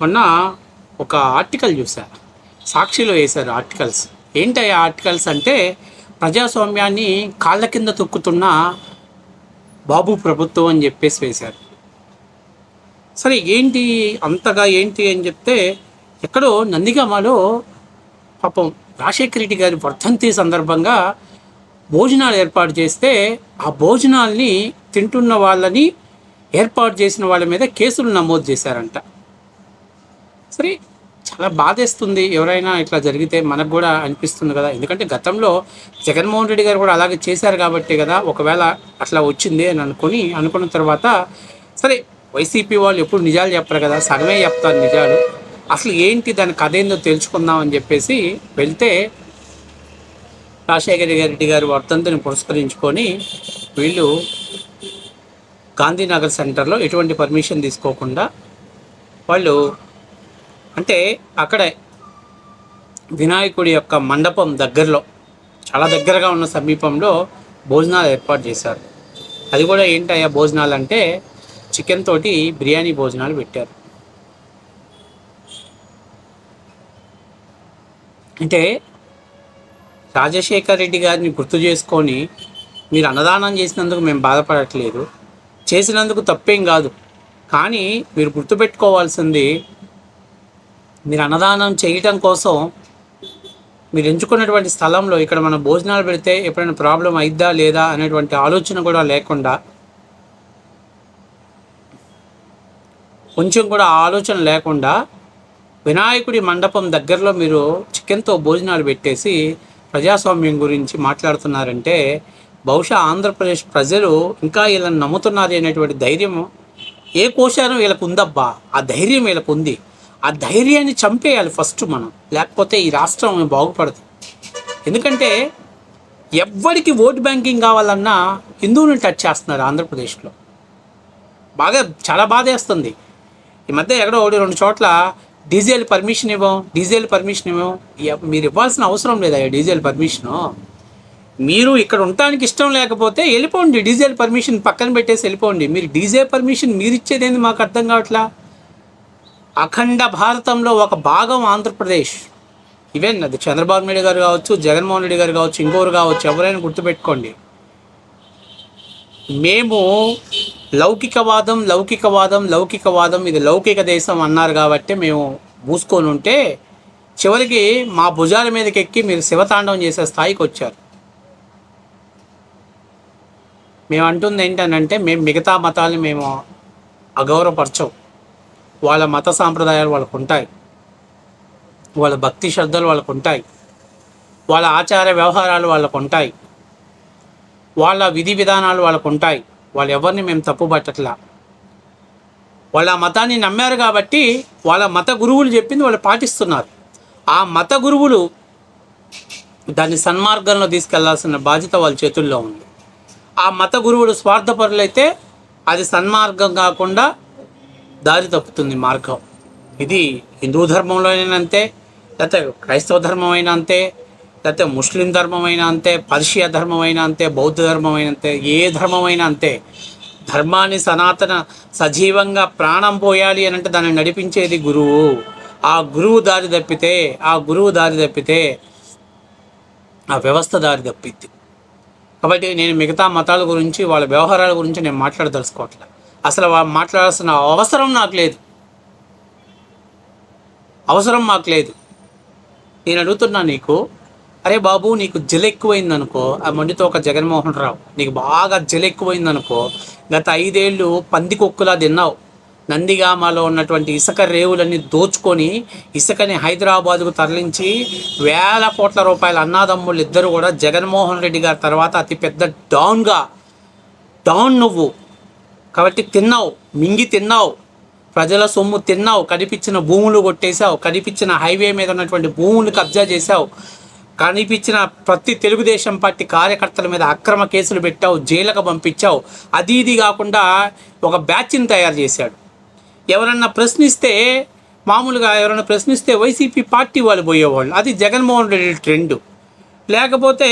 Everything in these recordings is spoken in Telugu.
మొన్న ఒక ఆర్టికల్ చూసా సాక్షిలో వేశారు ఆర్టికల్స్. ఏంటి ఆ ఆర్టికల్స్ అంటే ప్రజాస్వామ్యాన్ని కాళ్ళ కింద తొక్కుతున్న బాబు ప్రభుత్వం అని చెప్పేసి వేశారు. సరే ఏంటి అంతగా ఏంటి అని చెప్తే ఎక్కడో నందిగామలో పాపం రాజశేఖర రెడ్డి గారి వర్ధంతి సందర్భంగా భోజనాలు ఏర్పాటు చేస్తే ఆ భోజనాల్ని తింటున్న వాళ్ళని ఏర్పాటు చేసిన వాళ్ళ మీద కేసులు నమోదు చేశారంట. సరే చాలా బాధేస్తుంది ఎవరైనా ఇట్లా జరిగితే మనకు కూడా అనిపిస్తుంది కదా. ఎందుకంటే గతంలో జగన్మోహన్ రెడ్డి గారు కూడా అలాగే చేశారు కాబట్టి కదా ఒకవేళ అట్లా వచ్చింది అని అనుకొని అనుకున్న తర్వాత సరే వైసీపీ వాళ్ళు ఎప్పుడు నిజాలు చెప్పరు కదా సగమే చెప్తారు నిజాలు. అసలు ఏంటి దాని కథ ఏందో తెలుసుకుందాం అని చెప్పేసి వెళ్తే రాజశేఖర రెడ్డి గారి వర్ధంతిని పురస్కరించుకొని వీళ్ళు గాంధీనగర్ సెంటర్లో ఎటువంటి పర్మిషన్ తీసుకోకుండా వాళ్ళు అంటే అక్కడే వినాయకుడి యొక్క మండపం దగ్గరలో చాలా దగ్గరగా ఉన్న సమీపంలో భోజనాలు ఏర్పాటు చేశారు. అది కూడా ఏంటయ్యా భోజనాలు అంటే చికెన్ తోటి బిర్యానీ భోజనాలు పెట్టారు. అంటే రాజశేఖర్ రెడ్డి గారిని గుర్తు చేసుకొని మీరు అన్నదానం చేసినందుకు మేము బాధపడట్లేదు. చేసినందుకు తప్పేం కాదు. కానీ మీరు గుర్తుపెట్టుకోవాల్సింది మీరు అన్నదానం చేయటం కోసం మీరు ఎంచుకున్నటువంటి స్థలంలో ఇక్కడ మనం భోజనాలు పెడితే ఎప్పుడైనా ప్రాబ్లం అయిద్దా లేదా అనేటువంటి ఆలోచన కూడా లేకుండా కొంచెం కూడా ఆలోచన లేకుండా వినాయకుడి మండపం దగ్గరలో మీరు చికెన్తో భోజనాలు పెట్టేసి ప్రజాస్వామ్యం గురించి మాట్లాడుతున్నారంటే బహుశా ఆంధ్రప్రదేశ్ ప్రజలు ఇంకా వీళ్ళని నమ్ముతున్నారు అనేటువంటి ధైర్యం ఏ కోశారం వీళ్ళకు ఉందబ్బా? ఆ ధైర్యం వీళ్ళకు ఉంది. ఆ ధైర్యాన్ని చంపేయాలి ఫస్ట్ మనం. లేకపోతే ఈ రాష్ట్రం బాగుపడదు. ఎందుకంటే ఎవ్వరికి ఓట్ బ్యాంకింగ్ కావాలన్నా హిందువుని టచ్ చేస్తున్నారు ఆంధ్రప్రదేశ్లో. బాగా చాలా బాధేస్తుంది ఈ మధ్య ఎక్కడో ఒకటి రెండు చోట్ల డీజిల్ పర్మిషన్ ఇవ్వం డీజిల్ పర్మిషన్ ఇవ్వం. మీరు ఇవ్వాల్సిన అవసరం లేదా డీజిల్ పర్మిషను? మీరు ఇక్కడ ఉండటానికి ఇష్టం లేకపోతే వెళ్ళిపోండి డీజిల్ పర్మిషన్ పక్కన పెట్టేసి వెళ్ళిపోండి. మీరు డీజే పర్మిషన్ మీరు ఇచ్చేదేంది మాకు అర్థం కావట్లా? అఖండ భారతంలో ఒక భాగం ఆంధ్రప్రదేశ్. ఈవెన్ అది చంద్రబాబు నాయుడు గారు కావచ్చు జగన్మోహన్ రెడ్డి గారు కావచ్చు ఇంకోరు కావచ్చు ఎవరైనా గుర్తుపెట్టుకోండి. మేము లౌకికవాదం లౌకికవాదం లౌకికవాదం ఇది లౌకిక దేశం అన్నారు కాబట్టి మేము మూసుకొని ఉంటే చివరికి మా భుజాల మీదకి ఎక్కి మీరు శివతాండవం చేసే స్థాయికి వచ్చారు. మేము అంటుంది ఏంటనంటే మేము మిగతా మతాలని మేము అగౌరవపరచం. వాళ్ళ మత సాంప్రదాయాలు వాళ్ళకు ఉంటాయి. వాళ్ళ భక్తి శ్రద్ధలు వాళ్ళకు ఉంటాయి. వాళ్ళ ఆచార వ్యవహారాలు వాళ్ళకు ఉంటాయి. వాళ్ళ విధి విధానాలు వాళ్ళకు ఉంటాయి. వాళ్ళు ఎవరిని మేము తప్పుపట్టట్లా వాళ్ళ మతాన్ని నమ్మారు కాబట్టి వాళ్ళ మత గురువులు చెప్పింది వాళ్ళు పాటిస్తున్నారు. ఆ మత గురువులు దాన్ని సన్మార్గంలో తీసుకెళ్ళాల్సిన బాధ్యత వాళ్ళ చేతుల్లో ఉంది. ఆ మత గురువులు స్వార్థపరులైతే అది సన్మార్గం కాకుండా దారి తప్పుతుంది మార్గం. ఇది హిందూ ధర్మంలోనైనా అంతే లేకపోతే క్రైస్తవ ధర్మమైనా అంతే లేకపోతే ముస్లిం ధర్మమైనా అంతే పర్షియా ధర్మమైనా అంతే బౌద్ధ ధర్మమైనా అంతే ఏ ధర్మం అంతే. ధర్మాన్ని సనాతన సజీవంగా ప్రాణం పోయాలి అని అంటే దాన్ని నడిపించేది గురువు. ఆ గురువు దారి తప్పితే ఆ గురువు దారి తప్పితే ఆ వ్యవస్థ దారి తప్పిద్ది. కాబట్టి నేను మిగతా మతాల గురించి వాళ్ళ వ్యవహారాల గురించి నేను మాట్లాడదలుచుకోవట్లేదు అసలు మాట్లాడాల్సిన అవసరం నాకు లేదు. అవసరం మాకు లేదు. నేను అడుగుతున్నా నీకు అరే బాబు నీకు జల ఎక్కువైంది అనుకో ఆ మొండితో ఒక జగన్మోహన్ రావు నీకు బాగా జల ఎక్కువైంది అనుకో గత ఐదేళ్ళు పంది కొక్కులా తిన్నావు. నందిగామలో ఉన్నటువంటి ఇసుక రేవులన్నీ దోచుకొని ఇసుకని హైదరాబాద్కు తరలించి వేల కోట్ల రూపాయల అన్నాదమ్ముళ్ళు ఇద్దరు కూడా జగన్మోహన్ రెడ్డి గారి తర్వాత అతిపెద్ద డౌన్గా డౌన్ నువ్వు. కాబట్టి తిన్నావు మింగి తిన్నావు ప్రజల సొమ్ము తిన్నావు కనిపించిన భూములు కొట్టేశావు కనిపించిన హైవే మీద ఉన్నటువంటి భూములు కబ్జా చేశావు కనిపించిన ప్రతి తెలుగుదేశం పార్టీ కార్యకర్తల మీద అక్రమ కేసులు పెట్టావు జైలుకు పంపించావు అది ఇది కాకుండా ఒక బ్యాచ్ని తయారు చేశాడు. ఎవరన్నా ప్రశ్నిస్తే మామూలుగా ఎవరైనా ప్రశ్నిస్తే వైసీపీ పార్టీ వాళ్ళు పోయేవాళ్ళు. అది జగన్మోహన్ రెడ్డి ట్రెండ్. లేకపోతే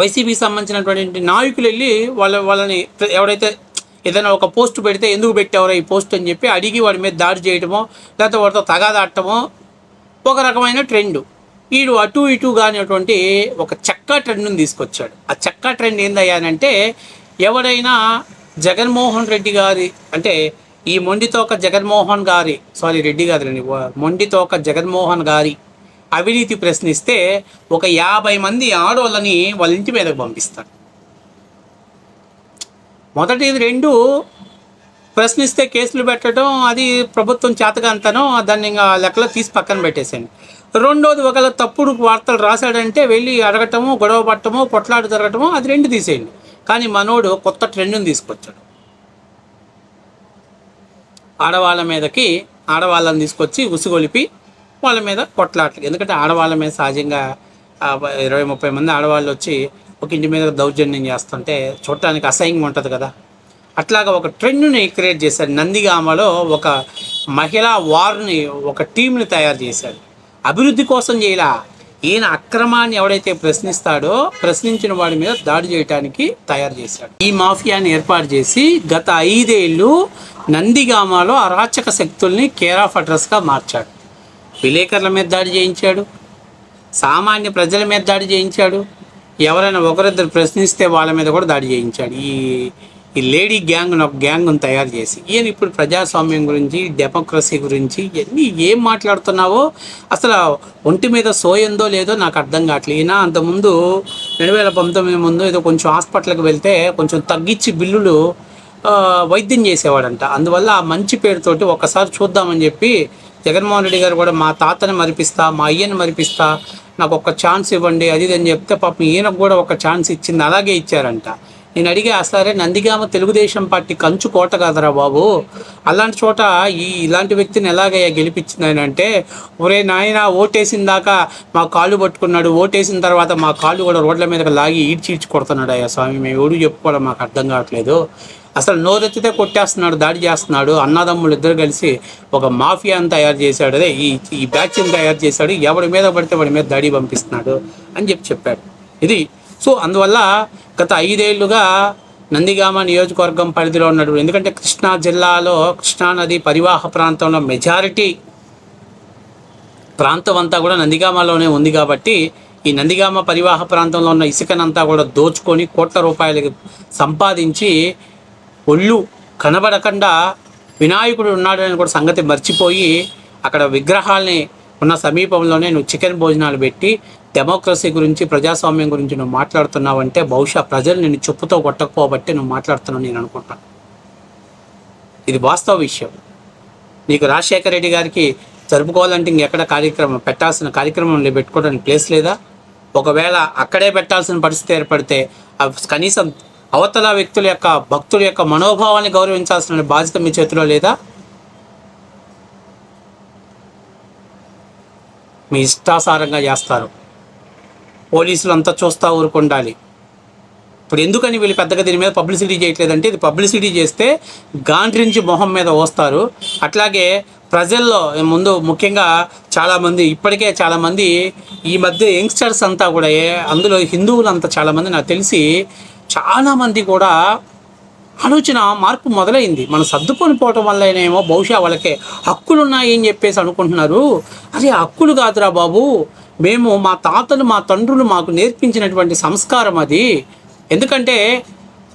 వైసీపీకి సంబంధించినటువంటి నాయకులు వెళ్ళి వాళ్ళ వాళ్ళని ఎవరైతే ఏదైనా ఒక పోస్ట్ పెడితే ఎందుకు పెట్టావరా ఈ పోస్ట్ అని చెప్పి అడిగి వాడి మీద దాడి చేయడమో లేకపోతే వాడితో తగాదాడటమో ఒక రకమైన ట్రెండ్. వీడు అటు ఇటు కానిటువంటి ఒక చెక్క ట్రెండ్ను తీసుకొచ్చాడు. ఆ చెక్క ట్రెండ్ ఏందయ్యానంటే ఎవడైనా జగన్మోహన్ రెడ్డి గారి అంటే ఈ మొండితోక జగన్మోహన్ గారి సారీ రెడ్డి గారి మొండితోక జగన్మోహన్ గారి అవినీతి ప్రశ్నిస్తే ఒక యాభై మంది ఆడవాళ్ళని వాళ్ళ ఇంటి మీదకు పంపిస్తాడు మొదటిది రెండు ప్రశ్నిస్తే కేసులు పెట్టడం అది ప్రభుత్వం చేతకంతనో దాన్ని ఇంకా లెక్కలో తీసి పక్కన పెట్టేసాను రెండోది ఒకవేళ తప్పుడు వార్తలు రాశాడంటే వెళ్ళి అడగటము గొడవ పట్టము పొట్లాడు జరగటము అది రెండు తీసేయండి. కానీ మనోడు కొత్త ట్రెండ్ని తీసుకొచ్చాడు. ఆడవాళ్ళ మీదకి ఆడవాళ్ళని తీసుకొచ్చి ఉసుగొలిపి వాళ్ళ మీద కొట్లాటలు. ఎందుకంటే ఆడవాళ్ళ మీద సహజంగా ఇరవై ముప్పై మంది ఆడవాళ్ళు వచ్చి ఒక ఇంటి మీద దౌర్జన్యం చేస్తుంటే చూడటానికి అసహ్యంగా ఉంటుంది కదా. అట్లాగా ఒక ట్రెండ్ని క్రియేట్ చేశాడు నందిగామలో ఒక మహిళా వార్ని ఒక టీంని తయారు చేశాడు అభివృద్ధి కోసం చేయలా. ఈయన అక్రమాన్ని ఎవడైతే ప్రశ్నిస్తాడో ప్రశ్నించిన వాడి మీద దాడి చేయడానికి తయారు చేశాడు. ఈ మాఫియాని ఏర్పాటు చేసి గత ఐదేళ్ళు నందిగామలో అరాచక శక్తుల్ని కేర్ ఆఫ్ అడ్రస్గా మార్చాడు. విలేకరుల మీద దాడి చేయించాడు. సామాన్య ప్రజల మీద దాడి చేయించాడు. ఎవరైనా ఒకరిద్దరు ప్రశ్నిస్తే వాళ్ళ మీద కూడా దాడి చేయించాడు. ఈ ఈ లేడీ గ్యాంగ్ ఒక గ్యాంగ్ను తయారు చేసి ఈయన ఇప్పుడు ప్రజాస్వామ్యం గురించి డెమోక్రసీ గురించి ఇవన్నీ ఏం మాట్లాడుతున్నావో అసలు ఒంటి మీద సోయందో లేదో నాకు అర్థం కావట్లేదు. ఈయన అంతకుముందు రెండు వేల పంతొమ్మిది ముందు ఏదో కొంచెం హాస్పిటల్కి వెళ్తే కొంచెం తగ్గించి బిల్లులు వైద్యం చేసేవాడంట. అందువల్ల ఆ మంచి పేరుతోటి ఒకసారి చూద్దామని చెప్పి జగన్మోహన్ రెడ్డి గారు కూడా మా తాతని మరిపిస్తా మా అయ్యని మరిపిస్తా నాకు ఒక ఛాన్స్ ఇవ్వండి అది ఇది అని చెప్తే పాపం ఈయనకు కూడా ఒక ఛాన్స్ ఇచ్చింది అలాగే ఇచ్చారంట. నేను అడిగా సరే నందిగామ తెలుగుదేశం పార్టీ కంచు కోట కాదరా బాబు. అలాంటి చోట ఈ ఇలాంటి వ్యక్తిని ఎలాగయ్యా గెలిపించింది ఆయన అంటే ఒరే నాయన ఓటేసిన దాకా మా కాళ్ళు పట్టుకున్నాడు ఓటేసిన తర్వాత మా కాళ్ళు కూడా రోడ్ల మీదకి లాగి ఈడ్చి ఈడ్చి కొడుతున్నాడు అయ్యా స్వామి. మేము ఎవడు చెప్పుకోవడం మాకు అర్థం కావట్లేదు. అసలు నోరెత్తితే కొట్టేస్తున్నాడు దాడి చేస్తున్నాడు. అన్నదమ్ములు ఇద్దరు కలిసి ఒక మాఫియాని తయారు చేశాడు. అదే ఈ ఈ బ్యాచ్ని తయారు చేశాడు. ఎవడి మీద పడితే వాడి మీద దాడి పంపిస్తున్నాడు అని చెప్పి చెప్పాడు. ఇది సో అందువల్ల గత ఐదేళ్ళుగా నందిగామ నియోజకవర్గం పరిధిలో ఉన్నటువంటి ఎందుకంటే కృష్ణా జిల్లాలో కృష్ణా నది పరివాహ ప్రాంతంలో మెజారిటీ ప్రాంతం అంతా కూడా నందిగామలోనే ఉంది కాబట్టి ఈ నందిగామ పరివాహ ప్రాంతంలో ఉన్న ఇసుకనంతా కూడా దోచుకొని కోట్ల రూపాయలకి సంపాదించి ఒళ్ళు కనబడకుండా వినాయకుడు ఉన్నాడని కూడా సంగతి మర్చిపోయి అక్కడ విగ్రహాల్ని ఉన్న సమీపంలోనే నువ్వు చికెన్ భోజనాలు పెట్టి డెమోక్రసీ గురించి ప్రజాస్వామ్యం గురించి నువ్వు మాట్లాడుతున్నావంటే బహుశా ప్రజలు నిన్ను చెప్పుతో కొట్టకపోబట్టి నువ్వు మాట్లాడుతున్నావు నేను అనుకుంటాను. ఇది వాస్తవ విషయం. నీకు రాజశేఖర రెడ్డి గారికి జరుపుకోవాలంటే ఇంకెక్కడ కార్యక్రమం పెట్టాల్సిన కార్యక్రమం పెట్టుకోవడానికి ప్లేస్ లేదా? ఒకవేళ అక్కడే పెట్టాల్సిన పరిస్థితి ఏర్పడితే కనీసం అవతల వ్యక్తుల యొక్క భక్తుల యొక్క మనోభావాన్ని గౌరవించాల్సిన బాధ్యత మీ చేతిలో లేదా? మీ ఇష్టాసారంగా చేస్తారు. పోలీసులు అంతా చూస్తూ ఊరుకుండాలి. ఇప్పుడు ఎందుకని వీళ్ళు పెద్దగా దీని మీద పబ్లిసిటీ చేయట్లేదంటే ఇది పబ్లిసిటీ చేస్తే గాండ్రించి మొహం మీద వస్తారు అట్లాగే ప్రజల్లో ముందు ముఖ్యంగా చాలామంది ఇప్పటికే చాలామంది ఈ మధ్య యంగ్స్టర్స్ అంతా కూడా అందులో హిందువులు అంతా చాలామంది నాకు తెలిసి చాలామంది కూడా ఆలోచన మార్పు మొదలైంది. మనం సర్దుకొని పోవటం వల్లనేమో బహుశా వాళ్ళకి హక్కులు ఉన్నాయి అని చెప్పేసి అనుకుంటున్నారు. అరే హక్కులు కాదురా బాబు. మేము మా తాతలు మా తండ్రులు మాకు నేర్పించినటువంటి సంస్కారం అది. ఎందుకంటే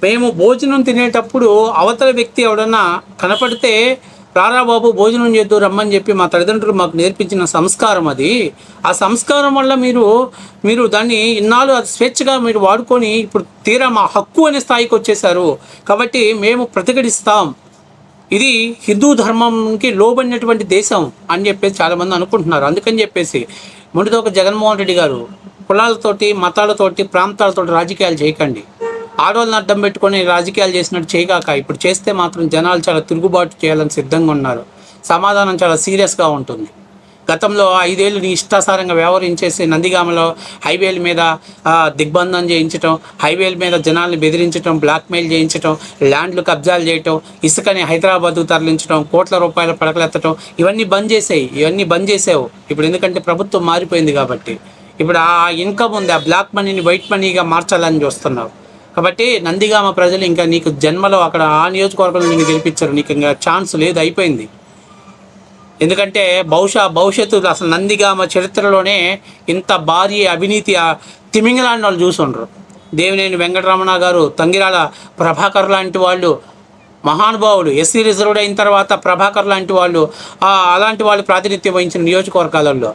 మేము భోజనం తినేటప్పుడు అవతల వ్యక్తి ఎవడన్నా కనపడితే రారా బాబు భోజనం చేద్దు రమ్మని చెప్పి మా తల్లిదండ్రులు మాకు నేర్పించిన సంస్కారం అది. ఆ సంస్కారం వల్ల మీరు మీరు దాన్ని ఇన్నాళ్ళు అది స్వేచ్ఛగా మీరు వాడుకొని ఇప్పుడు తీరా మా హక్కు అనే స్థాయికి వచ్చేసారు కాబట్టి మేము ప్రతిఘటిస్తాం. ఇది హిందూ ధర్మంకి లోబడినటువంటి దేశం అని చెప్పేసి చాలామంది అనుకుంటున్నారు. అందుకని చెప్పేసి మొండితో ఒక జగన్మోహన్ రెడ్డి గారు కులాలతోటి మతాలతోటి ప్రాంతాలతోటి రాజకీయాలు చేయకండి. ఆడవాళ్ళని అడ్డం పెట్టుకొని రాజకీయాలు చేసినట్టు చేయగాక ఇప్పుడు చేస్తే మాత్రం జనాలు చాలా తిరుగుబాటు చేయాలని సిద్ధంగా ఉన్నారు. సమాధానం చాలా సీరియస్గా ఉంటుంది. గతంలో ఐదేళ్ళు నీ ఇష్టాసారంగా వ్యవహరించేసి నందిగామలో హైవేల మీద దిగ్బంధం చేయించటం హైవేల మీద జనాల్ని బెదిరించడం బ్లాక్మెయిల్ చేయించటం ల్యాండ్లు కబ్జాలు చేయటం ఇసుకని హైదరాబాద్కు తరలించడం కోట్ల రూపాయల పడకలెత్తడం ఇవన్నీ బంద్ చేసాయి ఇవన్నీ బంద్ చేసావు. ఇప్పుడు ఎందుకంటే ప్రభుత్వం మారిపోయింది కాబట్టి. ఇప్పుడు ఆ ఇన్కమ్ ఉంది ఆ బ్లాక్ మనీని వైట్ మనీగా మార్చాలని చూస్తున్నావు. కాబట్టి నందిగామ ప్రజలు ఇంకా నీకు జన్మలో అక్కడ ఆ నియోజకవర్గంలో నీకు గెలిపించారు. నీకు ఇంకా ఛాన్స్ లేదు అయిపోయింది. ఎందుకంటే బహుశా భవిష్యత్తు అసలు నందిగామ చరిత్రలోనే ఇంత భారీ అవినీతి ఆ తిమింగలాంటి వాళ్ళు చూసుండ్రు. దేవినేని వెంకటరమణ గారు తంగిరాల ప్రభాకర్ లాంటి వాళ్ళు మహానుభావులు ఎస్సీ రిజర్వ్డ్ అయిన తర్వాత ప్రభాకర్ లాంటి వాళ్ళు అలాంటి వాళ్ళు ప్రాతినిధ్యం వహించిన నియోజకవర్గాలలో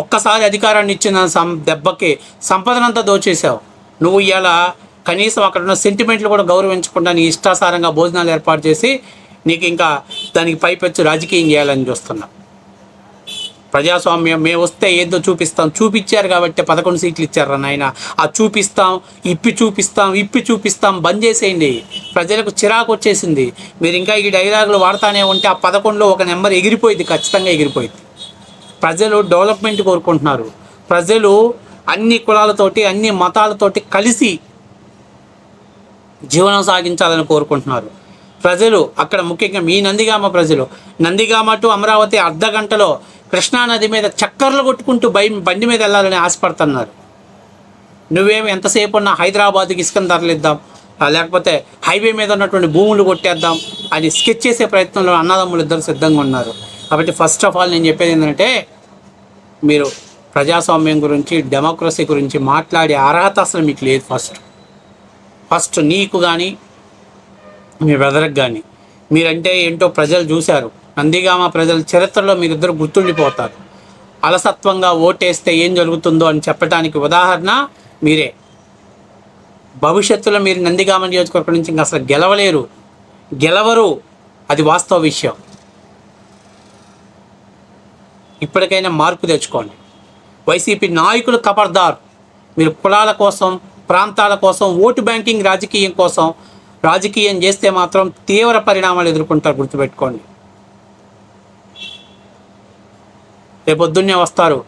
ఒక్కసారి అధికారాన్ని ఇచ్చిన సం దెబ్బకి సంపదనంతా దోచేశావు. నువ్వు ఇవాళ కనీసం అక్కడ ఉన్న సెంటిమెంట్లు కూడా గౌరవించకుండా నీ ఇష్టాసారంగా భోజనాలు ఏర్పాటు చేసి నీకు ఇంకా దానికి పైపెచ్చు రాజకీయం చేయాలని చూస్తున్నా. ప్రజాస్వామ్యం మేము వస్తే ఏదో చూపిస్తాం. చూపించారు కాబట్టి పదకొండు సీట్లు ఇచ్చారు నాయన? ఆ చూపిస్తాం ఇప్పి చూపిస్తాం ఇప్పి చూపిస్తాం బంద్ చేసేయండి. ప్రజలకు చిరాకు వచ్చేసింది. మీరు ఇంకా ఈ డైలాగులు వాడతానే ఉంటే ఆ పదకొండులో ఒక నెంబర్ ఎగిరిపోయింది ఖచ్చితంగా ఎగిరిపోయింది. ప్రజలు డెవలప్మెంట్ కోరుకుంటున్నారు. ప్రజలు అన్ని కులాలతోటి అన్ని మతాలతోటి కలిసి జీవనం సాగించాలని కోరుకుంటున్నారు. ప్రజలు అక్కడ ముఖ్యంగా మీ నందిగామ ప్రజలు నందిగామ టు అమరావతి అర్ధ గంటలో కృష్ణానది మీద చక్కర్లు కొట్టుకుంటూ బై బండి మీద వెళ్ళాలని ఆశపడుతున్నారు. నువ్వేమి ఎంతసేపు ఉన్నా హైదరాబాద్కి ఇసుకను తరలిద్దాం లేకపోతే హైవే మీద ఉన్నటువంటి భూములు కొట్టేద్దాం అని స్కెచ్ చేసే ప్రయత్నంలో అన్నదమ్ములు ఇద్దరు సిద్ధంగా ఉన్నారు. కాబట్టి ఫస్ట్ ఆఫ్ ఆల్ నేను చెప్పేది ఏంటంటే మీరు ప్రజాస్వామ్యం గురించి డెమోక్రసీ గురించి మాట్లాడే అర్హత అసలు మీకు లేదు ఫస్ట్ ఫస్ట్ నీకు కానీ మీ బ్రదర్కి కానీ మీరంటే ఏంటో ప్రజలు చూశారు. నందిగామ ప్రజల చరిత్రలో మీరిద్దరు గుర్తుండిపోతారు. అలసత్వంగా ఓటేస్తే ఏం జరుగుతుందో అని చెప్పడానికి ఉదాహరణ మీరే. భవిష్యత్తులో మీరు నందిగామ నియోజకవర్గం నుంచి ఇంకా అసలు గెలవలేరు. గెలవరు. అది వాస్తవ విషయం. ఇప్పటికైనా మార్పు తెచ్చుకోండి. వైసీపీ నాయకులు కబర్దార్. మీరు కులాల కోసం ప్రాంతాల కోసం ఓటు బ్యాంకింగ్ రాజకీయం కోసం రాజకీయం చేస్తే మాత్రం తీవ్ర పరిణామాలు ఎదుర్కొంటారు గుర్తుపెట్టుకోండి. రేపొద్దున్నే వస్తారు.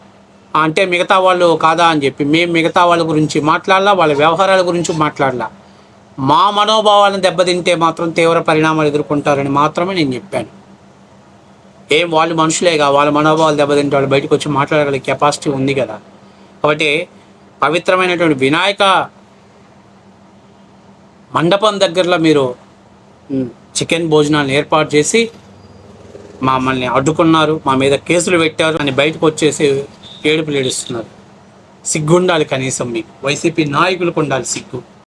అంటే మిగతా వాళ్ళు కాదా అని చెప్పి మేము మిగతా వాళ్ళ గురించి మాట్లాడలా వాళ్ళ వ్యవహారాల గురించి మాట్లాడలా. మా మనోభావాలను దెబ్బతింటే మాత్రం తీవ్ర పరిణామాలు ఎదుర్కొంటారని మాత్రమే నేను చెప్పాను. ఏం వాళ్ళు మనుషులేగా వాళ్ళ మనోభావాలు దెబ్బతింటే వాళ్ళు బయటకు వచ్చి మాట్లాడగల కెపాసిటీ ఉంది కదా. కాబట్టి పవిత్రమైనటువంటి వినాయక మండపం దగ్గరలో మీరు చికెన్ భోజనాలను ఏర్పాటు చేసి మమ్మల్ని అడ్డుకున్నారు మా మీద కేసులు పెట్టారు అని బయటకు వచ్చేసి ఏడుపులు ఏడుస్తున్నారు. సిగ్గుండాలి కనీసం మీకు. వైసీపీ నాయకులకు ఉండాలి సిగ్గు.